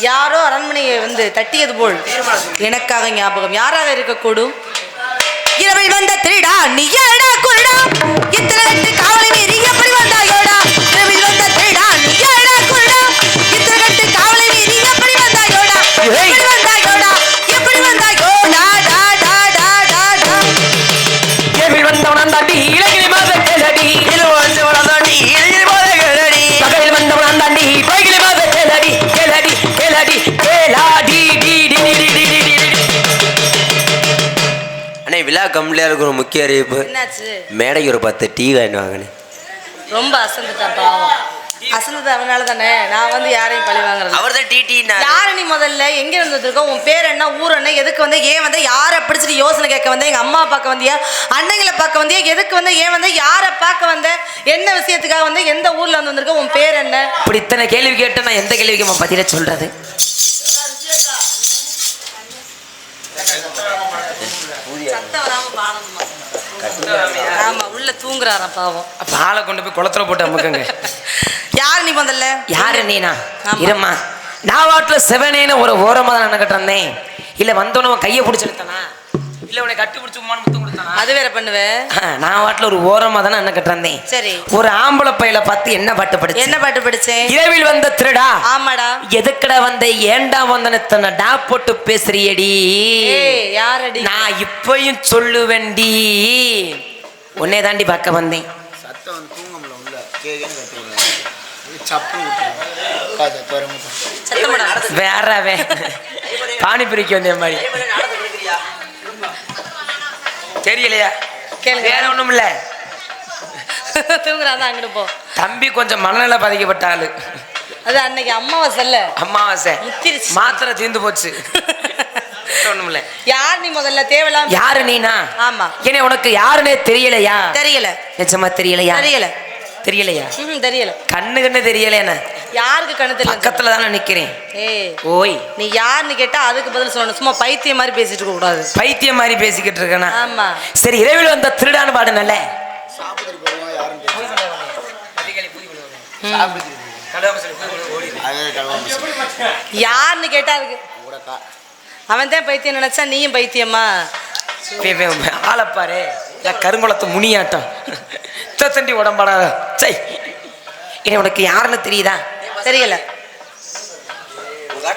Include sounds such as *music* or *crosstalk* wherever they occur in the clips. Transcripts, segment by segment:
யாரோ அரண்மனையை வந்து தட்டியது போல் எனக்காக ஞாபகம். யாராக இருக்கக்கூடும்? இரவில் வந்த திருடா நீ என்ன குருடா இத்தனை காவலை மீறி கம்மியாக இருக்கிற ஒரு முக்கிய அறிவிப்பு. என்னாச்சு? மேடைக்கு ஒரு பத்து டீ வாங்கி வாங்கினேன். ரொம்ப அசந்துட்டான் பாவம். அசந்தது அவனால தானே? நான் வந்து யாரையும் பழி வாங்குறது அவர் தான் டிடி யாரு நீ முதல்ல? எங்க இருந்து வந்திருக்க? உன் பேர் என்ன? ஊர் என்ன? எதுக்கு வந்த? ஏன் வந்த? யாரை பிடிச்சிட்டு யோசனை கேட்க வந்த? எங்க அம்மா பார்க்க வந்தியா? அண்ணங்களை பார்க்க வந்தியா? எதுக்கு வந்த? ஏன் வந்த? யாரை பார்க்க வந்த? என்ன விஷயத்துக்காக வந்த? எந்த ஊர்ல வந்து வந்திருக்க? உன் பேர் என்ன? இப்படி இத்தனை கேள்வி கேட்டு நான் எந்த கேள்விக்கு பதில சொல்றது? தூங்குறாராம் பாவம். அப்ப ஆளை கொண்டு போய் குளத்துல போட்டு அமுக்குங்க. *laughs* யார் நீ முதல்ல யாரு நீனா. இருமா நான் வாட்டுல செவனேன்னு ஒரு ஓரமா தான் நினைக்கிட்டு இருந்தேன். இல்ல வந்தவன உன் கையை பிடிச்சி இழுத்தானா? இல்ல உன்னை கட்டி பிடிச்சி உமான்னு முத்தம் கொடுத்தானா? அது வேற பண்ணுவேன் நான் வாட்டுல ஒரு ஓரமா தானே நினைக்கிட்டு இருந்தேன். சரி. ஒரு ஆம்பளை பையில பார்த்து என்ன பாட்டு படிச்சு? என்ன பாட்டு படிச்சேன் இரவில் வந்த திருடா? ஆமாடா. எதுக்கடா வந்த? ஏண்டா வந்தன தன்னை டா போட்டு பேசுறியடி? யாரடி? நான் இப்பயும் சொல்லுவேன்டி. உன்னை தாண்டி பார்க்க வந்தேன். சத்தம் வந்து தூங்க முடியல உள்ள திறமை சத்தமடா வேறவே பானிபுரிக்கு வந்த மாதிரி. தெரியலையா. வேற ஒண்ணும் இல்ல தூங்குறான் அங்கிட்டு போ. தம்பி கொஞ்சம் மனநல பாதிக்கப்பட்ட ஆளு. அது அன்னைக்கு அம்மாவாசை இல்ல? அமாவாசை. மாத்திரை தீர்ந்து போச்சு. *laughs* ஒண்ணும் இல்ல யார் நீ முதல்ல? தேவலாம் யாரு நீனா? ஆமா. ஏன்னா உனக்கு யாருன்னே தெரியலையா? தெரியல. நிஜமா தெரியலையா? தெரியல. தெரியலையா? தெரியல. கண்ணு கண்ணு தெரியல என்ன? யாருக்கு கண்ணு தெரியல? பக்கத்துல தானே நிக்கிறேன். ஏய் ஓய். நீ யாருன்னு கேட்டா அதுக்கு பதில் சொல்லணும். சும்மா பைத்தியம் மாதிரி பேசிட்டு இருக்க கூடாது. பைத்தியம் மாதிரி பேசிக்கிட்டு இருக்கேனா? ஆமா. சரி இரவில் வந்த திருடான்னு கலவாம யாருன்னு கேட்டா அதுக்கு அவன் தான் பைத்தியம் நினைச்சா நீயும் பைத்தியமா? ஆளப்பாரு கருங்குளத்து முனியாட்டம். தண்டி உடம்பாடா. சை. இனி உனக்கு யாருன்னு தெரியுதா? தெரியல.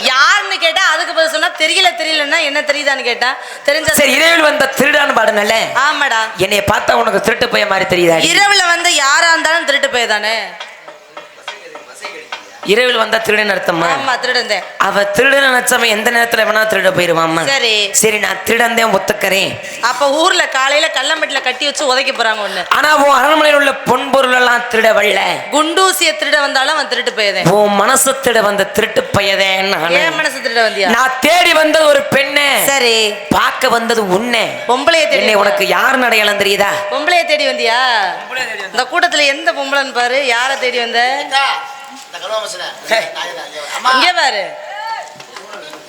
யாருன்னு கேட்டா அதுக்கு பதில் சொன்னா தெரியல தெரியலன்னா என்ன தெரியுதான்னு கேட்டா? தெரிஞ்சா சரி இரவில் வந்த திருடான்னு பாடுனல்ல ஆமாடா. என்னைய பார்த்தா உனக்கு திருட்டு பையன் மாதிரி தெரியுதா? இரவுல வந்து யாரா இருந்தாலும் திருட்டு போய் தானே. இரவில் வந்த திருடன் அர்த்தமா? ஆமா திருடந்தேன் அவ திருடன் நினைச்சவன் எந்த நேரத்துல வேணா திருட போயிருவாம்மா. சரி. சரி நான் திருடந்தேன் ஒத்துக்கறேன். அப்ப ஊர்ல காலையில கல்லம்பட்டில கட்டி வச்சு உதைக்க போறாங்க ஒண்ணு. ஆனா உன் அரண்மனையில் உள்ள பொன் பொருள் எல்லாம் திருட வரல குண்டூசிய திருட வந்தாலும் அவன் திருட்டு போயதேன் உன் மனசு திருட வந்த திருட்டு பையதேன் நானு. ஏன் மனசு திருட வந்தியா? நான் தேடி வந்தது ஒரு பெண்ணு. சரி. பார்க்க வந்தது உன்னை. பொம்பளைய தேடி உனக்கு யார் அடையாளம் தெரியுதா? பொம்பளைய தேடி வந்தியா? இந்த கூட்டத்துல எந்த பொம்பளைன்னு பாரு யார தேடி வந்த? இங்க பாரு.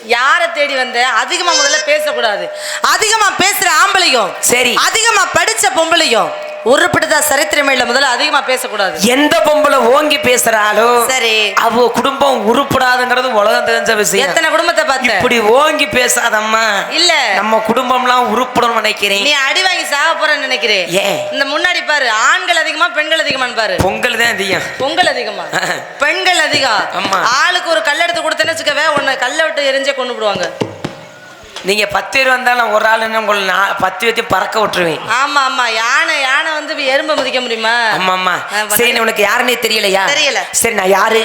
யார தேடி வந்த? அதிகமா முதல்ல பேசக்கூடாது. அதிகமா பேசுற ஆம்பளையும் சரி. அதிகமா படிச்ச பொம்பளையும் உருப்பிட்டதா சரித்திரமே இல்ல முதல்ல அதிகமா பேசக்கூடாது. எந்த பொம்பளை ஓங்கி பேசுறாளோ சரி. அவ குடும்பம் உருப்படாதுங்கிறது உலகம் தெரிஞ்ச விஷயம். எத்தனை குடும்பத்தை பார்த்த? இப்படி ஓங்கி பேசாதம்மா. இல்ல. நம்ம குடும்பம்லாம் உருப்படும் நினைக்கிறேன். நீ அடி வாங்கி சாக போறேன்னு நினைக்கிறேன். ஏன்? இந்த முன்னாடி பாரு ஆண்கள் அதிகமா பெண்கள் அதிகமான்னு பாரு. பொங்கல் தான் அதிகம். பொங்கல் அதிகமா? பெண்கள் அதிகம். ஆமா. ஆளுக்கு ஒரு கல் எடுத்து கொடுத்தேன்னு வச்சுக்கவே உன்னை கல்லை விட்டு எரிஞ்சே கொண்டு விடுவாங்க நீங்க பத்து பேர் வந்தாலும் ஒரு ஆள் என்ன உங்களை நான் பத்து பேர்த்தையும் பறக்க விட்டுருவேன் ஆமா ஆமா. யானை யானை வந்து எறும்பை மிதிக்க முடியுமா? ஆமா ஆமா. சரி உனக்கு யாருன்னே தெரியலையா? தெரியல. சரி நான் யாரு?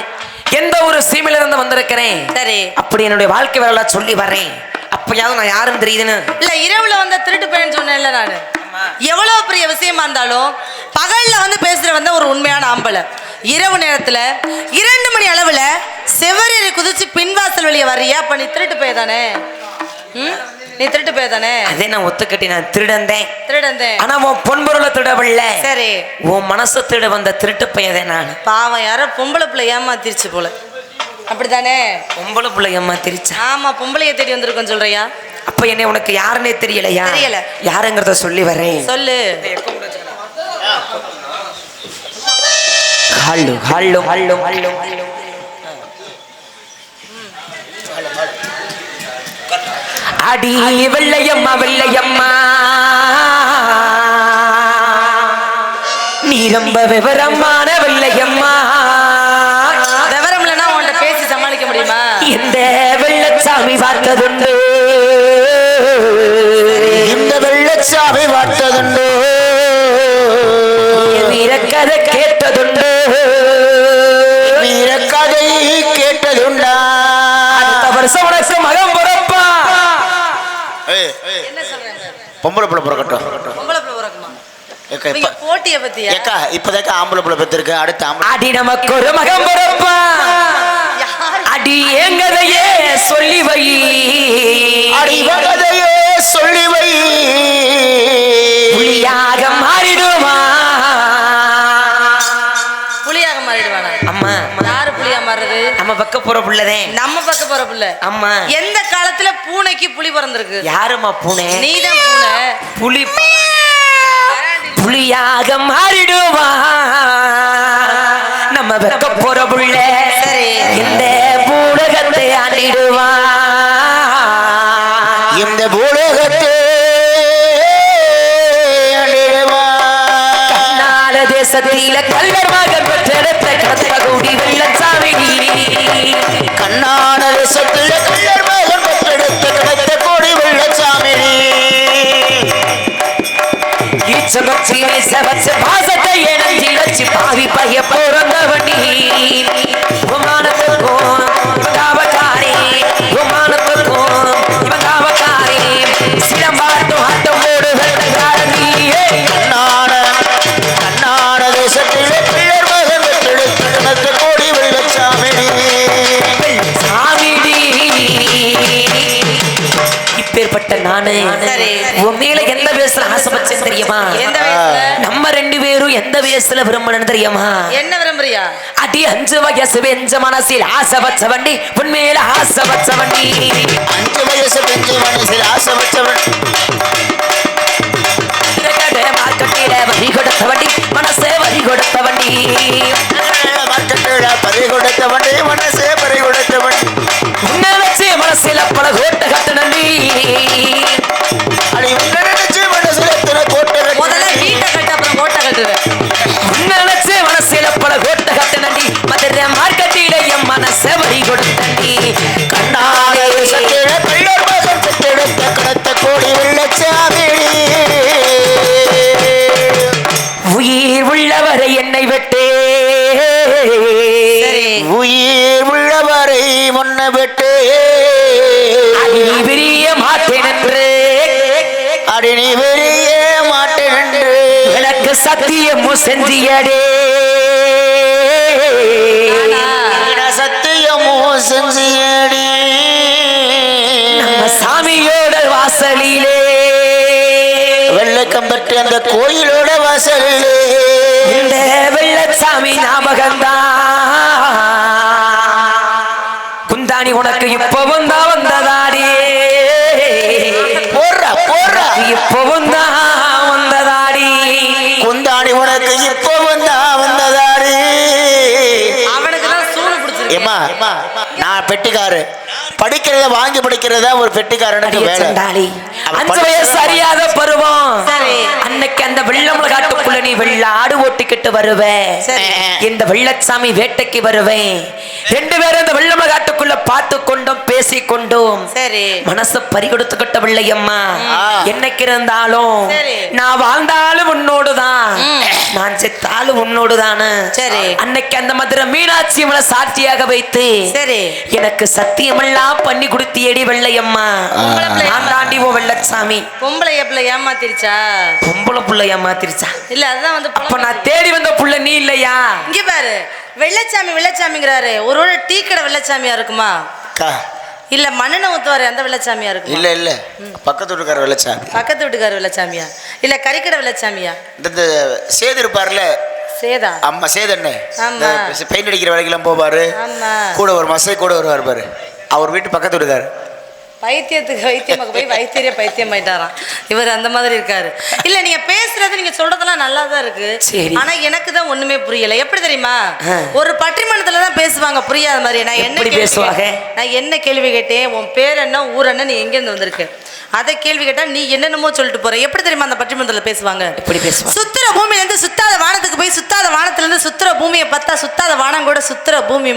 எந்த ஒரு சீமையில இருந்து வந்திருக்கிறேன்? சரி. அப்படி என்னுடைய வாழ்க்கை வரலாறு சொல்லி வர்றேன் அப்பயாவது நான் யாருன்னு தெரியுதுன்னு. இல்ல இரவுல வந்த திருட்டு பையன் சொன்னேன்ல நானு. எவ்வளவு பெரிய விஷயமா இருந்தாலும் பகல்ல வந்து பேசுற வந்த ஒரு உண்மையான ஆம்பளை. இரவு நேரத்துல இரண்டு மணி அளவுல செவரேறி குதிச்சு பின்வாசல் வழிய வர்றியா? அப்ப நீ திருட்டு போய் தானே? ம்? நீ திருட்டு போய் தானே? அதே நான் ஒத்துக்கட்டி நான் திருடந்தேன். திருடந்தேன். ஆனா உன் பொன்பொருளை திருடவில்ல. சரி. உன் மனசு திருட வந்த திருட்டு பையதே நான். பாவம் யாரோ பொம்பளை பிள்ளை ஏமாத்திருச்சு போல. அப்படிதானே பொம்பளை பிள்ளை ஏமாத்திருச்சா? ஆமா பொம்பளைய தேடி வந்திருக்கோம் சொல்றியா? அப்ப என்னை உனக்கு யாருன்னே தெரியலையா? தெரியல. யாருங்கிறத சொல்லி வரேன். சொல்லு. ஹல்லு ஹல்லு ஹல்லு ஹல்லு ஹல்லு அடி வெள்ளையம்மா வெள்ளையம்மா. நீ ரொம்ப விவரமான வெள்ளையம்மா. விவரம் இல்லைன்னா உன்கிட்ட பேசி சமாளிக்க முடியுமா? இந்த வெள்ளச்சாமி பார்த்ததுண்டு? பொம்பளை பிள்ளை பிறக்கட்டும். போட்டிய பத்தியா? ஏக்கா இப்பதாக்கா ஆம்பளை பிள்ளை பெற்றிருக்கு அடுத்த ஆம்பளை அடி நமக்கு ஒரு மகன் பிறப்பா? யார்? அடி எங்கதையே சொல்லி வை. அடிவகதையே சொல்லி வை. புலியாக போற புள்ளதே. நம்ம பக்க போற புள்ள. அம்மா எந்த காலத்துல பூனைக்கு புலி பிறந்திருக்கு? யாரும்மா பூனை? நீதான் பூனை. புலி புலியாக மாறிடுவா. நம்ம வெக்க போற புள்ள. ஈச்சமச்சி வீசவச்சு பாசத்தை இணைஞ்சி வச்சு பாவி பைய பிறந்தவனி விமானத்துக்கும் காவக்காரி விமானத்துக்கும் இவன் ஆட்டம் தேசத்திலே மகன் கோடி வெள்ளச்சாமி சாமிடி இப்பேற்பட்ட நானு. உன் மேல தெரியுமா? நம்ம ரெண்டு பேரும் எந்த வயசுல விரும்பணும் தெரியுமா? என்ன விரும்புறியா? அடி அஞ்சு வயசு வெஞ்ச மனசில் ஆசை வச்ச வண்டி உண்மையில ஆசை வச்ச வண்டி அஞ்சு வயசு பெஞ்சு மனசில் ஆசை மார்க்கெட்டில வரி கொடுத்த வண்டி மனசே வரி கொடுத்த வண்டி மார்க்கெட்டில் பறி கொடுத்த வண்டி மனசே பறி கொடுத்த வண்டி உன்னை வச்சு மனசில பல சத்தியமும் செஞ்சியடே. ஆனா, சத்தியமோ செஞ்சியடி. சாமியோட வாசலிலே. வெள்ளக்கம்பட்டு அந்த கோயிலோட வாசலிலே. இந்த வெள்ளச்சாமி ஞாபகம்தான். குந்தாணி உனக்கு இப்பவும் தான் வந்ததாடி. போடுறா போடுறா. இப்பவும் இப்போ வந்தா பிடிச்சிருக்கு. ஏமா நான் பெட்டிக்காரு படிக்கிறத வாங்கி படிக்கிறதா ஒரு பெட்டிக்காரனுக்கு வேலை. அஞ்சு வயசு அறியாத பருவம். சரி. அன்னைக்கு அந்த வெள்ளம் நீ வெள்ள ஆடு ஓட்டிக்கிட்டு வருவ சரி. இந்த வெள்ளச்சாமி வேட்டைக்கு வருவேன். ரெண்டு பேரும் இந்த வெள்ளம் காட்டுக்குள்ள பார்த்து கொண்டும் பேசி கொண்டும் மனச பறிகொடுத்துக்கிட்ட வெள்ளையம்மா ஆ. என்னைக்கு இருந்தாலும். நான் வாழ்ந்தாலும் உன்னோடுதான். நான் செத்தாலும் உன்னோடுதானு சரி. அன்னைக்கு அந்த மதுரை மீனாட்சி அவளை சாட்சியாக வைத்து சரி. எனக்கு சத்தியமெல்லாம் பண்ணி கொடுத்தியடி வெள்ளையம்மா. நான் தாண்டி ஓ வெள்ளச்சாமி. பொம்பளை எப்பல ஏமாத்திருச்சா? பொம்பளை புள்ளைய மாத்திருச்சா இல்ல அதுதான் வந்து அப்ப. நான் தேடி வந்த புள்ள நீ இல்லையா? இங்க பாரு வெள்ளச்சாமி வெள்ளச்சாமிங்கிறாரு. ஒருவேளை டீ கடை வெள்ளச்சாமியா இருக்குமா? அக்கா, இல்ல மண்ணெண்ண ஊத்துவாரு அந்த வெள்ளச்சாமியா இருக்குமா? இல்ல இல்ல. பக்கத்து வீட்டுக்கார வெள்ளச்சாமி. பக்கத்து வீட்டுக்கார வெள்ளச்சாமியா? இல்ல கறிக்கடை வெள்ளச்சாமியா? இந்த சேது இருப்பார்ல? சேதா. அம்மா சேதண்ணே ஆமா. பெயிண்ட் அடிக்கிற வேலைக்கெல்லாம் போவாரு. ஆமா. கூட ஒரு மாசம் கூட வருவார் பாரு. அவர் வீட்டு பக்கத்து வீட்டுக்காரு பைத்தியத்துக்கு வைத்தியமாக போய் வைத்தியரே பைத்தியம் ஆயிட்டாராம் இவர் அந்த மாதிரி இருக்காரு. இல்ல நீங்க பேசுறது நீங்க சொல்றதெல்லாம் நல்லா தான் இருக்கு. ஆனா எனக்கு தான் ஒண்ணுமே புரியல. எப்படி தெரியுமா. ஒரு பட்டிமன்றத்துல தான் பேசுவாங்க புரியாத மாதிரி. நான் என்ன பேசுவாங்க? நான் என்ன கேள்வி கேட்டேன்? உன் பேர் என்ன ஊர் என்ன நீ எங்க இருந்து வந்திருக்க? அதை கேள்வி கேட்டா நீ என்னென்னமோ சொல்லிட்டு போற. எப்படி தெரியுமா அந்த பட்டிமன்றத்துல பேசுவாங்க? எப்படி பேசுவாங்க? சுத்துற பூமியில இருந்து சுத்தாத வானத்துக்கு போய் சுத்தாத வானத்துல இருந்து சுத்துற பூமியை பார்த்தா சுத்தாத வானம் கூட சுத்துற பூமி